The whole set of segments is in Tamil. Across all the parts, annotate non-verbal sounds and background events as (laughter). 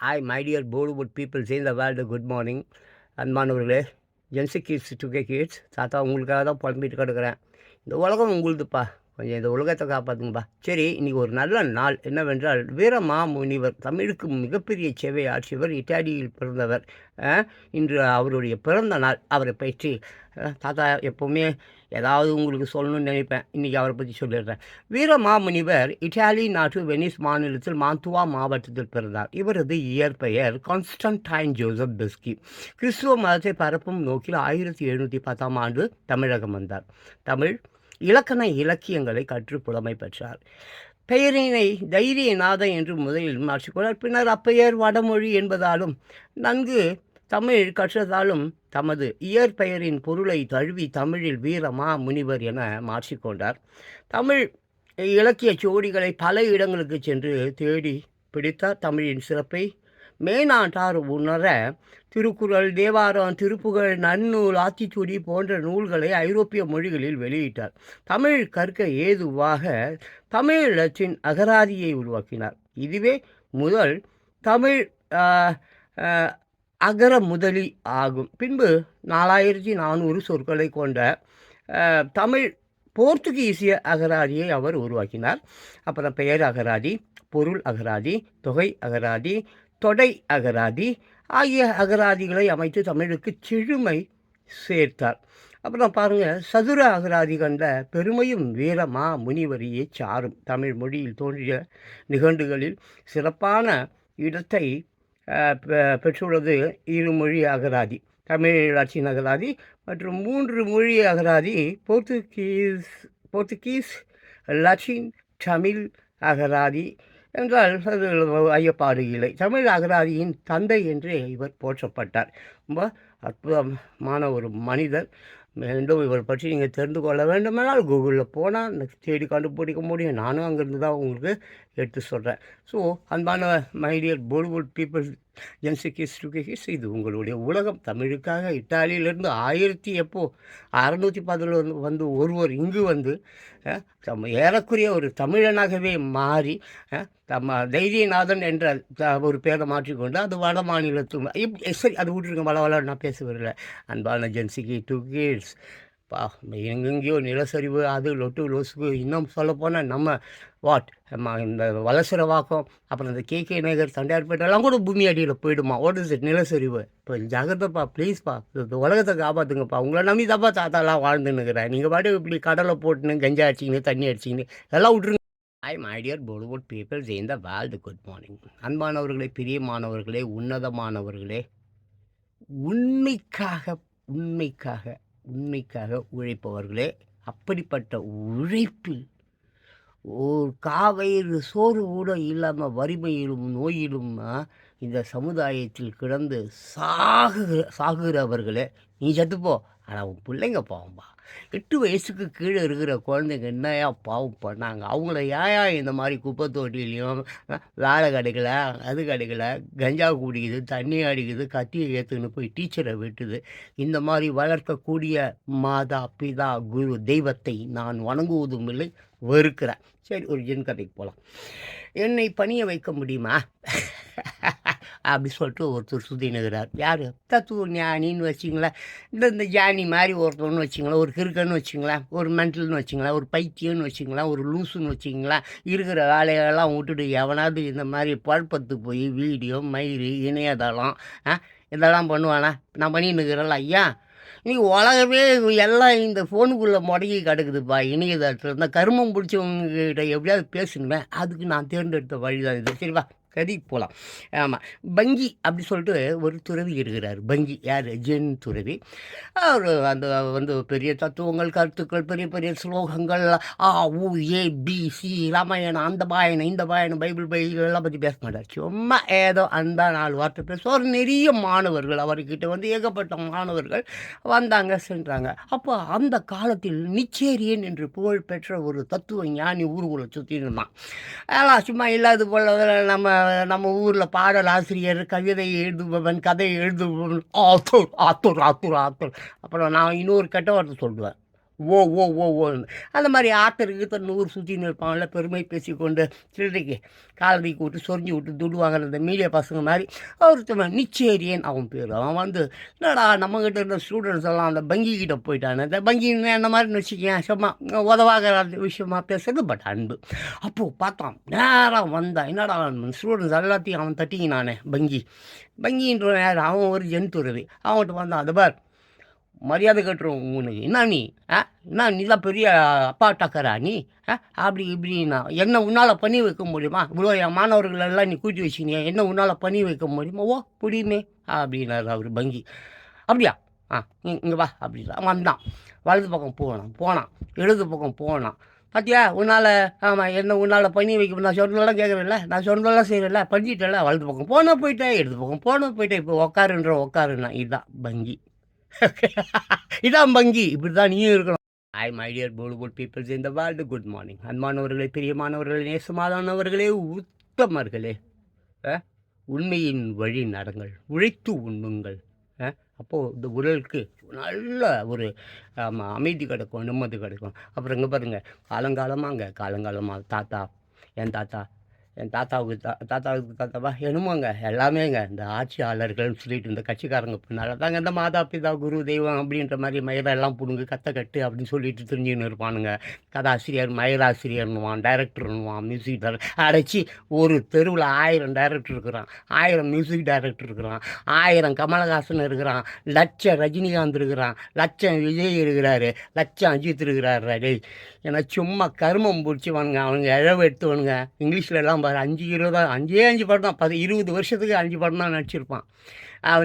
Hi my dear Bollywood peoples in the world good morning அன்பானவர்களே Gen Z kids two K kids தாத்தா உங்களுக்காக தான் புலம்பிட்டு கிடக்குறேன். இந்த உலகம் உங்களுதுப்பா. கொஞ்சம் இந்த உலகத்தை காப்பாற்றுங்கப்பா சரி இன்றைக்கி ஒரு நல்ல நாள் என்னவென்றால் வீரமா முனிவர் தமிழுக்கு மிகப்பெரிய சேவை ஆற்றியவர் இட்டாலியில் பிறந்தவர் இன்று அவருடைய பிறந்த நாள். அவரை பற்றி தாத்தா எப்போவுமே ஏதாவது உங்களுக்கு சொல்லணும்னு நினைப்பேன். இன்றைக்கி அவரை பற்றி சொல்லிடுறேன். வீரமாமுனிவர் இட்டாலி நாட்டு வெனிஸ் மாநிலத்தில் மாந்துவா மாவட்டத்தில் பிறந்தார். இவரது இயற்பெயர் கான்ஸ்டன்டைன் ஜோசப் பெஸ்கி. கிறிஸ்துவ மதத்தை பரப்பும் நோக்கில் ஆயிரத்தி எழுநூற்றி பத்தாம் ஆண்டு தமிழகம் வந்தார். தமிழ் இலக்கண இலக்கியங்களை கற்று புலமை பெற்றார். பெயரினை தைரியநாதன் என்று முதலில் மாற்றிக்கொண்டார் பின்னர் அப்பெயர் வடமொழி என்பதாலும் நன்கு தமிழ் கற்றதாலும் தமது இயற்பெயரின் பொருளை தழுவி தமிழில் வீரமா முனிவர் என மாற்றிக்கொண்டார். தமிழ் இலக்கிய சோடிகளை பல இடங்களுக்கு சென்று தேடி பிடித்தார். தமிழின் சிறப்பை மேனாட்டார் உணர திருக்குறள் தேவாரம் திருப்புகழ் நன்னூல் ஆத்திச்சூடி போன்ற நூல்களை ஐரோப்பிய மொழிகளில் வெளியிட்டார். தமிழ் கற்க ஏதுவாக தமிழ் அகராதியை உருவாக்கினார். இதுவே முதல் தமிழ் அகர முதலி ஆகும். பின்பு நாலாயிரத்தி நானூறு சொற்களை கொண்ட தமிழ் போர்த்துகீசிய அகராதியை அவர் உருவாக்கினார். அப்புறம் பெயர் அகராதி பொருள் அகராதி தொகை அகராதி தொடை அகராதி ஆகிய அகராதிகளை அமைத்து தமிழுக்கு செழுமை சேர்த்தார். அப்புறம் பாருங்கள் சதுர அகராதி கண்ட பெருமையும் வீரமா முனிவரியே சாரும். தமிழ் மொழியில் தோன்றிய நிகண்டுகளில் சிறப்பான இடத்தை பெற்றுள்ளது இருமொழி அகராதி தமிழ் லட்சின் அகராதி மற்றும் மூன்று மொழி அகராதி போர்த்துகீஸ் போர்த்துகீஸ் லட்சின் தமிழ் அகராதி என்றால் அது ஐயப்பாடு இல்லை தமிழ் அகராதியின் தந்தை என்று இவர் போற்றப்பட்டார். ரொம்ப அற்புதமான ஒரு மனிதர். மீண்டும் இவர் பற்றி நீங்கள் தெரிந்து கொள்ள வேண்டுமானால் கூகுளில் போனால் தேடி கண்டுபிடிக்க முடியும். நானும் அங்கேருந்து தான் உங்களுக்கு எடுத்து சொல்கிறேன் ஸோ அன்பான மைடியர் போலிவுட் பீப்புள் ஜென்சிகிஸ் டுகிஸ் இது உங்களுடைய உலகம். தமிழுக்காக இட்டாலியிலேருந்து ஆயிரத்தி எப்போ அறநூற்றி பதினொன்று வந்து ஒருவர் இங்கு வந்து தம் ஏறக்குறைய ஒரு தமிழனாகவே மாறி அஹ், தம்ம தைரியநாதன் என்ற ஒரு பேரை மாற்றிக்கொண்டு அது வட மாநிலத்து சரி அது விட்டுருங்க வள வள நான் பேச வரல அன்பான ஜென்சிக்கு டூ கிட்ஸ் பா எங்கெங்கேயோ நிலச்சரிவு அது லொட்டு லொசுக்கு இன்னும் சொல்லப்போனால் நம்ம வாட் இந்த இந்த வலசரவாக்கம் அப்புறம் இந்த கே. கே. நகர் தண்டையார்பேட்டெல்லாம் கூட பூமி அடியில் போயிடுமா? ஓட் இஸ் இட் நிலச்சரிவு. இப்போ ஜாகிரதப்பா ப்ளீஸ்ப்பா இந்த உலகத்தை காப்பாற்றுங்கப்பா உங்களை நம்பி தப்பா தாத்தாலாம் வாழ்ந்துன்னுக்கிறேன் நீங்கள் பாட்டு இப்படி கடலை போட்டுன்னு கஞ்சா அடிச்சிங்கன்னு தண்ணி அடிச்சிங்கன்னு எல்லாம் விட்ருங்க hi my dear dear Bollywood peoples in the world good morning அன்பானவர்களே பிரியமானவர்களே உன்னதமானவர்களே உண்மைக்காக உண்மைக்காக உண்மைக்காக உழைப்பவர்களே அப்படிப்பட்ட உழைப்பில் ஒரு காவயிறு சோறு கூட இல்லாமல் வறுமையிலும் நோயிலும் இந்த சமுதாயத்தில் கிடந்து சாகுகிற சாகுகிறவர்களே நீ செத்துப்போ. ஆனால் உன் பிள்ளைங்க பாவம்பா. எட்டு வயசுக்கு கீழே இருக்கிற குழந்தைங்க என்னையா பாவம் பண்ணாங்க? அவங்கள ஏயா இந்த மாதிரி குப்பை தொட்டிலையும் வேலை கிடைக்கல அது கிடைக்கல கஞ்சா குடிக்குது தண்ணி அடிக்குது கத்தியை ஏற்றுன்னு போய் டீச்சரை வெட்டுது. இந்த மாதிரி வளர்க்கக்கூடிய மாதா பிதா குரு தெய்வத்தை நான் வணங்குவதும் இல்லை வெறுக்கிறேன். சரி ஒரு ஜென் கதைக்கு போகலாம் என்னை பணிய வைக்க முடியுமா? (laughs) அப்படி சொல்லிட்டு ஒருத்தர் சுத்தினுகிறார் யார்? தத்துவ ஞானின்னு வச்சிங்களேன். இந்த இந்த ஜானி மாதிரி ஒருத்தவன்னு வச்சிங்களேன். ஒரு கிறுக்கன்னு வச்சிங்களேன். ஒரு மென்டல்னு வச்சிங்களேன். ஒரு பைத்தியம்னு வச்சிங்களேன். ஒரு லூஸுன்னு வச்சிங்களேன். இருக்கிற வேலையெல்லாம் விட்டுட்டு எவனாவது இந்த மாதிரி பழப்பத்துக்கு போய் வீடியோ மயிறு இணையதளம் ஆ, இதெல்லாம் பண்ணுவானா? நான் பண்ணின்னு இருக்கிறேன்ல ஐயா. நீ உலகமே எல்லாம் இந்த ஃபோனுக்குள்ளே முடங்கி கிடக்குதுப்பா. இணையதளத்தில் இந்த கருமம் பிடிச்சவங்ககிட்ட எப்படியாவது பேசணுமே அதுக்கு நான் தேர்ந்தெடுத்த வழி தான் இது. சரிப்பா கதிக்கு போகலாம் ஆமாம் பங்கி அப்படி சொல்லிட்டு ஒரு துறவி இருக்கிறார் பங்கி யார்? ஜென் துறவி. அவர் அந்த வந்து பெரிய தத்துவங்கள் கருத்துக்கள் பெரிய பெரிய ஸ்லோகங்கள் ஆ ஊ ஏ பி சி ராமாயணம் அந்த பாயணம் இந்த பாயணம் பைபிள் பைபிள் எல்லாம் பற்றி பேச மாட்டார். சும்மா ஏதோ அந்த நாலு வார்த்தை பேசுவார். நிறைய மாணவர்கள் அவர்கிட்ட வந்து ஏகப்பட்ட மாணவர்கள் வந்தாங்க சென்றாங்க. அப்போ அந்த காலத்தில் நிச்சேரியன் என்று புகழ்பெற்ற ஒரு தத்துவ ஞானி ஊருக்குள்ள சுற்றி இருந்தான். அதெல்லாம் சும்மா இல்லாத போல நம்ம நம்ம ஊரில் பாடல் ஆசிரியர் கவிதை எழுதுபவன் கதை எழுதுபவன் ஆத்தூர் ஆத்தூர் ஆத்தூர் ஆத்தூர். அப்புறம் நான் இன்னொரு கெட்ட வார்த்தை சொல்லுவேன். ஓ ஓ ஓ ஓ அந்த மாதிரி ஆத்தருக்கு நூறு ஊர் சுற்றின்னு இருப்பாங்கல்ல பெருமை பேசிக்கொண்டு சில்லறைக்கு காலடி விட்டு சொரிஞ்சு விட்டு துடு அந்த மீடியா பசங்க மாதிரி ஒருத்தவன் நிச்சேரியன் அவன் பேர். அவன் வந்து என்னடா நம்மக்கிட்ட இருந்த ஸ்டூடெண்ட்ஸ் எல்லாம் அந்த பங்கி கிட்ட போயிட்டானே. இந்த பங்கி என்ன மாதிரி வச்சுக்கேன் சும்மா உதவாகிற விஷயமா பேசுறது பட் அன்பு. அப்போது பார்த்தான் நேராக வந்தான் என்னடா ஸ்டூடெண்ட்ஸ் எல்லாத்தையும் அவன் தட்டிக்கினானே பங்கி. பங்கின்ற நேரம் அவன் ஒரு ஜென்துறவி அவன்கிட்ட வந்தான் அது பார் மரியாதை கட்டுறோம் உனக்கு. என்ன நீ? ஆ? என்ன நீ தான் பெரிய அப்பா டக்கரா நீ? ஆ? அப்படி இப்படின்னா. என்ன உன்னால் பண்ணி வைக்க முடியுமா? இவ்வளோ என் மாணவர்களெல்லாம் நீ கூட்டி வச்சுக்கிங்க என்ன உன்னால் பண்ணி வைக்க முடியுமா? ஓ புரியுமே. அப்படின்னாரு அவர் பங்கி. அப்படியா? ஆ இங்கே வா. அப்படின்னா வந்தான். வலது பக்கம் போனான். போனான். இடது பக்கம் போனான். பார்த்தியா உன்னால் ஆமாம் என்ன உன்னால் பண்ணி வைக்க நான் சொன்னதெல்லாம் கேட்குறேன்ல. நான் சொன்னதெல்லாம் செய்கிறேன்ல பண்ணிட்டேன்ல. வலது பக்கம் போனால் போயிட்டேன் இடது பக்கம் போனால் போயிட்டேன் இப்போ உக்காருன்ற உக்காருன்னா இதுதான் பங்கி. (laughs) இதான் வங்கி இப்படி தான் நீயும் இருக்கணும். Hi my dear Bollywood peoples இந்த வேர்ல்டு குட் மார்னிங் அன்பானவர்களே பிரியமானவர்களே நேசமானவர்களே உத்தமர்களே. உண்மையின் வழி நடங்கள். உழைத்து உண்ணுங்கள். அப்போது இந்த உடலுக்கு நல்ல ஒரு அமைதி கிடைக்கும் நிம்மதி கிடைக்கும். அப்புறம் இங்கே பாருங்கள் காலங்காலமாங்க காலங்காலமாக தாத்தா. என் தாத்தா? என் தாத்தாவுக்கு தா தாத்தாவுக்கு தாத்தாவா? என்னமோங்க எல்லாமேங்க. இந்த ஆட்சியாளர்கள்னு சொல்லிட்டு இந்த கட்சிக்காரங்க பின்னால் தாங்க இந்த மாதா பிதா குரு தெய்வம் அப்படின்ற மாதிரி மயிரெல்லாம் பிடுங்கு கத்தை கட்டு அப்படின்னு சொல்லிட்டு தெரிஞ்சுன்னு இருப்பானுங்க. கதாசிரியர் மயிராசிரியர்னுவான் டைரக்டர்னுவான் மியூசிக் டைரக்டர் அடைச்சி ஒரு தெருவில் ஆயிரம் டைரக்டர் இருக்கிறான். ஆயிரம் மியூசிக் டைரக்டர் இருக்கிறான். ஆயிரம் கமலஹாசன் இருக்கிறான். லட்சம் ரஜினிகாந்த் இருக்கிறான். லட்சம் விஜய் இருக்கிறாரு. லட்சம் அஜித் இருக்கிறாரு. டேய் ஏன்னா சும்மா கருமம் பிடிச்சவனுங்க. அவனுங்க இழவு எடுத்தவனுங்க. இங்கிலீஷ்ல எல்லாம் பாரு அஞ்சு இருபதா அஞ்சே அஞ்சு படம் தான். பத்து இருபது வருஷத்துக்கு அஞ்சு படம் தான் நடிச்சிருப்பான்.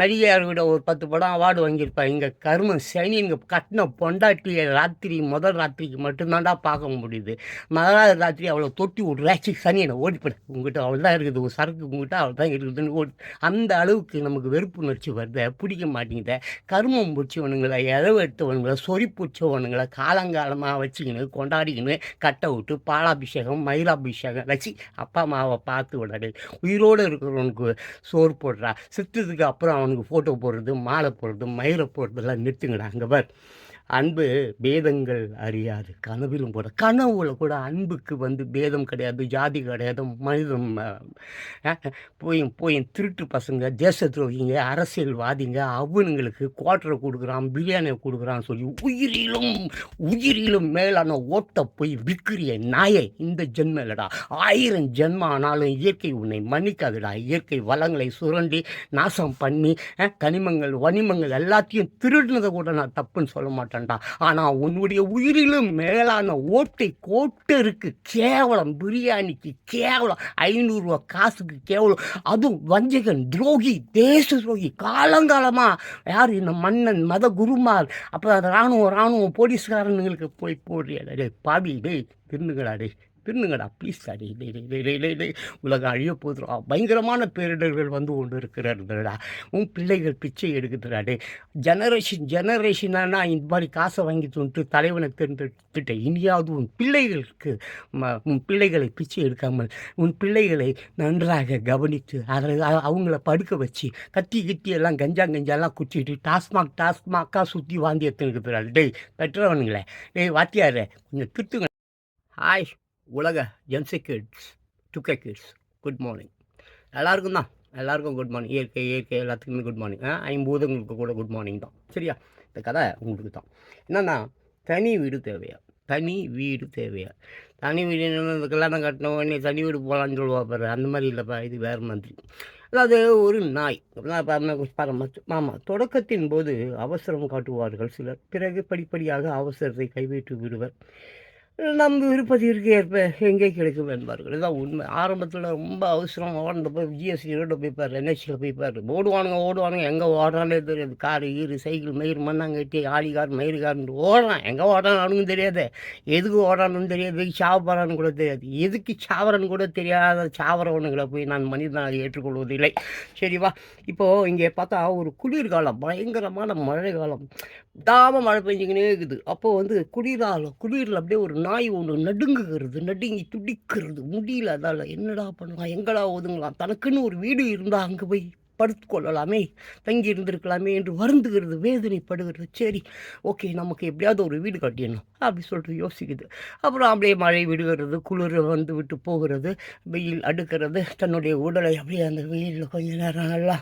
நடிகையார்கிட்ட ஒரு பத்து படம் அவார்டு வாங்கியிருப்பான் இங்கே கருமம் சனி இங்கே கட்டின பொண்டாட்டியை ராத்திரி முதல் ராத்திரிக்கு மட்டும்தான்டா பார்க்க முடியுது. முதலாவது ராத்திரி அவளை தொட்டி விட்றாச்சு சனியனை ஓடிப்படு உங்ககிட்ட அவள் தான் இருக்குது. ஒரு சரக்கு உங்ககிட்ட அவள் தான் இருக்குதுன்னு ஓடி. அந்த அளவுக்கு நமக்கு வெறுப்பு உணர்ச்சி வருத. பிடிக்க மாட்டேங்குத. கருமம் பிடிச்சவனுங்களை இழவு எடுத்தவனுங்களை சொறி பிடிச்சவனுங்களை காலங்காலமாக வச்சுக்கின்னு கொண்டாடிக்கின்னு கட்டை விட்டு பாலாபிஷேகம் மயிலாபிஷேகம் வச்சு அப்பா அம்மாவை பார்த்து விடாது உயிரோடு இருக்கிறவனுக்கு சோறு போடுறா. சித்தத்துக்கு அப்புறம் அவனுக்கு ஃபோட்டோ போடுறது மாலை போடுறது மயிரை போடுறதெல்லாம் நிறுத்துங்கடா. அங்கே பார். அன்பு பேதங்கள் அறியாது. கனவிலும் கூட கனவுல கூட அன்புக்கு வந்து பேதம் கிடையாது ஜாதி கிடையாது மனிதம் போய் போய் திருட்டு பசங்க தேச துரோகிங்க அரசியல்வாதிங்க அவனுங்களுக்கு குவார்டரை கொடுக்குறான் பிரியாணியை கொடுக்குறான்னு சொல்லி உயிரிலும் உயிரிலும் மேலான ஓட்ட போய் விற்கிறிய நாயை இந்த ஜென்மலடா. ஆயிரம் ஜென்மம் ஆனாலும் இயற்கை உன்னை மன்னிக்காதுடா. இயற்கை வளங்களை சுரண்டி நாசம் பண்ணி கனிமங்கள் வனிமங்கள் எல்லாத்தையும் திருடினதை கூட நான் தப்புன்னு சொல்ல மாட்டேன். மாட்டேன்டா. ஆனால் உன்னுடைய உயிரிலும் மேலான ஓட்டை கோட்டருக்கு கேவலம் பிரியாணிக்கு கேவலம் ஐநூறுரூவா காசுக்கு கேவலம். அதுவும் வஞ்சகன் துரோகி தேச துரோகி காலங்காலமாக யார் இந்த மன்னன் மத குருமார் அப்புறம் அந்த ராணுவம் ராணுவம் போலீஸ்காரனுங்களுக்கு போய் போடுறியா. டேய் பாவி டேய் திருந்துங்கடா டே திருந்துங்கடா ப்ளீஸ் அடி டேய் உலகம் அழிய போதுடா. பயங்கரமான பேரிடர்கள் வந்து கொண்டு இருக்கிறாருடா உன் பிள்ளைகள் பிச்சை எடுக்குதுடா டே ஜெனரேஷன் ஜெனரேஷனானா இந்த மாதிரி காசை வாங்கி தொண்டு தலைவனை தேர்ந்தெடுத்துட்ட இனியாவது உன் பிள்ளைகளுக்கு உன் பிள்ளைகளை பிச்சை எடுக்காமல் உன் பிள்ளைகளை நன்றாக கவனித்து அதை அவங்கள படுக்க வச்சு கத்தி கித்தி எல்லாம் கஞ்சா கஞ்சாலாம் குச்சிட்டு டாஸ்மாக் டாஸ்மாக்காக சுற்றி வாந்தி இருக்கிறாள் டேய். பெற்றவனுங்களே. டேய் வாத்தியாரே கொஞ்சம் திருத்துங்க. ஹாய் உலக Gen Z kids two K kids good morning எல்லாருக்கும் தான் எல்லாருக்கும் குட் மார்னிங் இயற்கை இயற்கை எல்லாத்துக்குமே குட் மார்னிங் ஐம்பூதங்களுக்கு கூட குட் மார்னிங் தான். சரியா? இந்த கதை உங்களுக்கு தான். என்னென்னா தனி வீடு தேவையா? தனி வீடு தேவையா? தனி வீடு இந்த கல்யாணம் கட்டின உடனே தனி வீடு போகலான்னு சொல்லுவா பாரு. அந்த மாதிரி இல்லைப்பா இது வேறு மாதிரி. அதாவது ஒரு நாய். ஆமாம் தொடக்கத்தின் போது அவசரம் காட்டுவார்கள் சிலர். பிறகு படிப்படியாக அவசரத்தை கைவிட்டு விடுவர். நம் விருப்பத்திற்கு ஏற்ப எங்கே கிடைக்கும் என்பார்கள். இதுதான் உண்மை. ஆரம்பத்தில் ரொம்ப அவசரம் ஓடந்த போய் ஜிஎஸ்டி ரோட்டில் போய்ப்பார் என்ஹெச்சில் போய்ப்பார் ஓடுவானுங்க ஓடுவானுங்க. எங்கே ஓடுறானே தெரியாது. காரு ஈரு சைக்கிள் மயிர் மண்ணாங்கட்டி ஆடி கார் மயிறு கார்னு ஓடுறான். எங்கே ஓடுறான்னு தெரியாது. எதுக்கு ஓடுறான்னு தெரியாது. எதுக்கு கூட தெரியாது. எதுக்கு சாவரன்னு கூட தெரியாத சாவரவனுங்களை போய் நான் மனிதனாக ஏற்றுக்கொள்வதில்லை. சரிவா இப்போது இங்கே பார்த்தா ஒரு குளிர்காலம் பயங்கரமான மழை காலம் தாம மழை பெஞ்சிக்கினே இருக்குது. அப்போது வந்து குளிரால் குளிரில் அப்படியே ஒரு நாய் ஒன்று நடுங்குகிறது நடுங்கி துடிக்கிறது. முடியல அதால் என்னடா பண்ணலாம் எங்கடா ஒதுங்கலாம்? தனக்குன்னு ஒரு வீடு இருந்தால் அங்கே போய் படுத்து கொள்ளலாமே தங்கி இருந்திருக்கலாமே என்று வருந்துகிறது வேதனைப்படுகிறது. சரி ஓகே நமக்கு எப்படியாவது ஒரு வீடு கட்டிடணும் அப்படி சொல்லிட்டு யோசிக்குது. அப்புறம் அப்படியே மழை விடுகிறது குளிர் வந்து விட்டு போகிறது வெயில் அடுக்கிறது தன்னுடைய உடலை அப்படியே அந்த வெயிலில் கொஞ்ச நேரம் நல்லா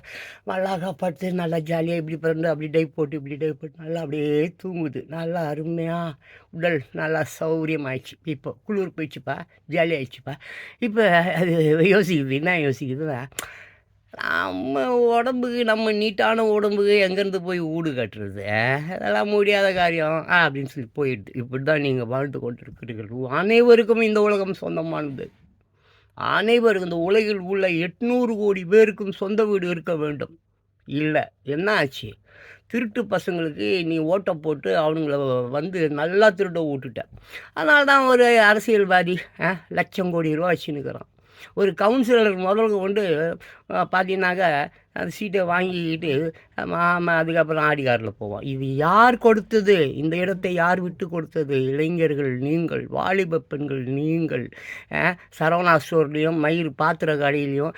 அழகாக படுத்து நல்லா ஜாலியாக இப்படி பிறந்து அப்படி டை போட்டு இப்படி டை போட்டு நல்லா அப்படியே தூங்குது. நல்லா அருமையாக உடல் நல்லா சௌகரியமாயிடுச்சு இப்போ குளிர் போயிடுச்சுப்பா ஜாலியாகிடுச்சுப்பா இப்போ அது யோசிக்குது என்ன யோசிக்குதுன்னா நம்ம உடம்புக்கு நம்ம நீட்டான உடம்புக்கு எங்கேருந்து போய் வீடு கட்டுறது? அதெல்லாம் முடியாத காரியம். ஆ அப்படின்னு சொல்லி போயிடுது இப்படி தான் நீங்கள் வாழ்ந்து கொண்டு இருக்கிறீர்கள் அனைவருக்கும் இந்த உலகம் சொந்தமானது. அனைவருக்கும் இந்த உலகில் உள்ள எட்நூறு கோடி பேருக்கும் சொந்த வீடு இருக்க வேண்டும். இல்லை என்ன ஆச்சு? திருட்டு பசங்களுக்கு நீ ஓட்டை போட்டு அவனுங்கள வந்து நல்லா திருட்ட விட்டுட்ட. அதனால தான் ஒரு அரசியல்வாதி ஆ, லட்சம் கோடி ரூபா வச்சுன்னுக்கிறான் ஒரு கவுன்சிலர் முதல்ல கொண்டு பார்த்தீங்கன்னாக்க அந்த சீட்டை வாங்கிக்கிட்டு மாம அதுக்கப்புறம் ஆடி காரில் இது யார் கொடுத்தது? இந்த இடத்தை யார் விட்டு கொடுத்தது? இளைஞர்கள் நீங்கள் வாலிப பெண்கள் நீங்கள் சரவணா ஸ்டோர்லேயும் மயிர் பாத்திர கடையிலையும்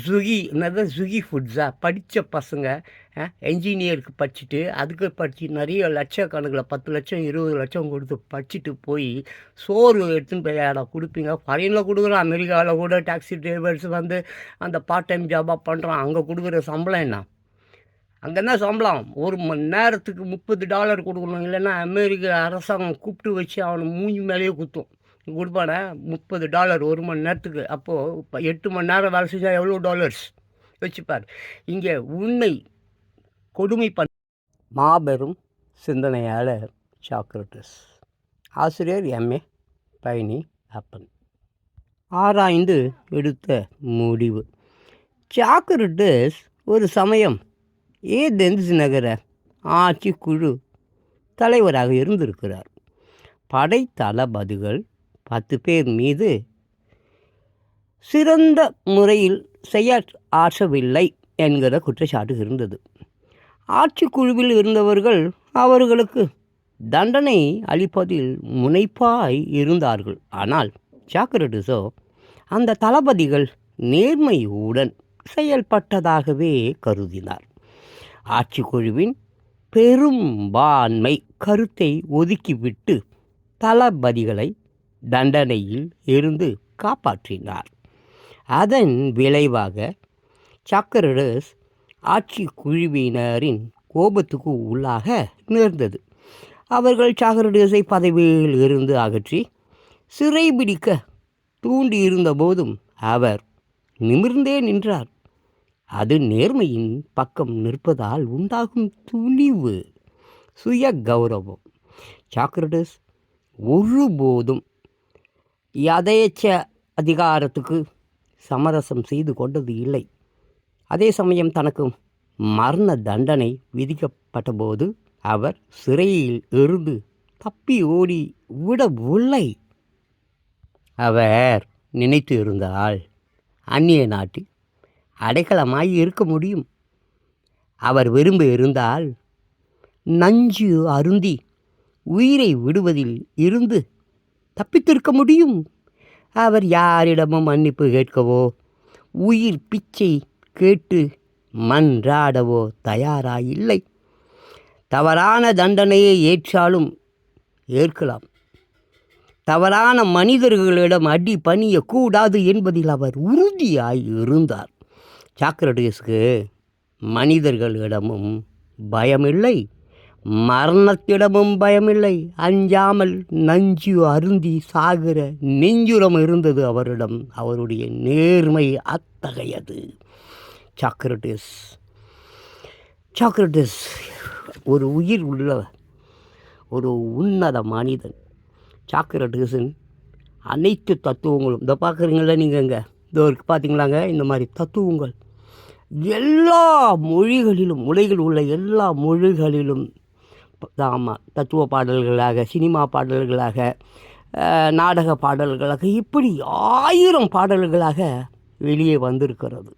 ஸ்விக்கி என்னது? சுகி ஃபுட்ஸா படித்த பசங்க என்ஜினியருக்கு படிச்சுட்டு அதுக்கு படித்து நிறைய லட்சக்கணக்கில் பத்து லட்சம் இருபது லட்சம் கொடுத்து படிச்சுட்டு போய் சோறு எடுத்துன்னு போய் யாரை கொடுப்பீங்க. ஃபாரினில் கொடுக்குறோம் அமெரிக்காவில் கூட டாக்ஸி டிரைவர்ஸ் வந்து அந்த பார்ட் டைம் ஜாபாக பண்ணுறான் அங்கே கொடுக்குற சம்பளம் என்ன? அங்கே என்ன சம்பளம்? ஒரு மணி நேரத்துக்கு முப்பது டாலர் கொடுக்கணும். இல்லைன்னா அமெரிக்க அரசாங்கம் கூப்பிட்டு வச்சு அவனை மூஞ்சி மேலேயே குத்தும். கொடுப்பானே முப்பது டாலர் ஒரு மணி நேரத்துக்கு. அப்போது இப்போ எட்டு மணி நேரம் வேலை செஞ்சால் எவ்வளோ டாலர்ஸ் வச்சுப்பார் இங்கே உண்மை கொடுமை பண் மாபெரும் சிந்தனையாளர் சாக்ரட்டிஸ் ஆசிரியர் எம்ஏ பயணி அப்பன் ஆராய்ந்து எடுத்த முடிவு. சாக்ரட்டிஸ் ஒரு சமயம் ஏதென்ஸ் நகர ஆட்சிக்குழு தலைவராக இருந்திருக்கிறார். படை தளபதிகள் பத்து பேர் மீது சிறந்த முறையில் செயல் ஆற்றவில்லை என்கிற குற்றச்சாட்டு இருந்தது. ஆட்சிக்குழுவில் இருந்தவர்கள் அவர்களுக்கு தண்டனை அளிப்பதில் முனைப்பாய் இருந்தார்கள். ஆனால் சாக்ரட்டிஸோ அந்த தளபதிகள் நேர்மையுடன் செயல்பட்டதாகவே கருதினார். ஆட்சிக்குழுவின் பெரும்பான்மை கருத்தை ஒதுக்கிவிட்டு தளபதிகளை தண்டனையில் இருந்து காப்பாற்றினார். அதன் விளைவாக சாக்ரடஸ் ஆட்சி குழுவினரின் கோபத்துக்கு உள்ளாக நேர்ந்தது. அவர்கள் சாக்ரடஸை பதவியில் இருந்து அகற்றி சிறைபிடிக்க தூண்டியிருந்த போதும் அவர் நிமிர்ந்தே நின்றார். அது நேர்மையின் பக்கம் நிற்பதால் உண்டாகும் துணிவு சுய கௌரவம் சாக்ரடஸ் ஒருபோதும் யதேச்ச அதிகாரத்துக்கு சமரசம் செய்து கொண்டது இல்லை. அதே சமயம் தனக்கு மரண தண்டனை விதிக்கப்பட்டபோது அவர் சிறையில் இருந்து தப்பி ஓடி விடவில்லை. அவர் நினைத்து இருந்தால் அந்நிய நாட்டில் அடைக்கலமாய் இருக்க முடியும். அவர் விரும்ப இருந்தால் நஞ்சு அருந்தி உயிரை விடுவதில் இருந்து தப்பித்திருக்க முடியும். அவர் யாரிடமும் மன்னிப்பு கேட்கவோ உயிர் பிச்சை கேட்டு மன்றாடவோ தயாராயில்லை. தவறான தண்டனையை ஏற்றாலும் ஏற்கலாம். தவறான மனிதர்களிடம் அடி பணிய கூடாது என்பதில் அவர் உறுதியாய் இருந்தார். சாக்ரட்டிஸ்க்கு மனிதர்களிடமும் பயமில்லை. மரணத்திடமும் பயமில்லை. அஞ்சாமல் நஞ்சு அருந்தி சாகிற நெஞ்சுரம் இருந்தது அவரிடம். அவருடைய நேர்மை அத்தகையது. சாக்ரட்டிஸ் சாக்ரட்டிஸ் ஒரு உயிர் உள்ள ஒரு உன்னத மனிதன். சாக்ரட்டிஸின் அனைத்து தத்துவங்களும் இதை பார்க்குறீங்களா நீங்கள் இங்கே. இதோ பார்த்தீங்களாங்க? இந்த மாதிரி தத்துவங்கள். எல்லா மொழிகளிலும் உலகில் உள்ள எல்லா மொழிகளிலும் ஆமாம் தத்துவ பாடல்களாக சினிமா பாடல்களாக நாடக பாடல்களாக இப்படி ஆயிரம் பாடல்களாக வெளியே வந்திருக்கிறது.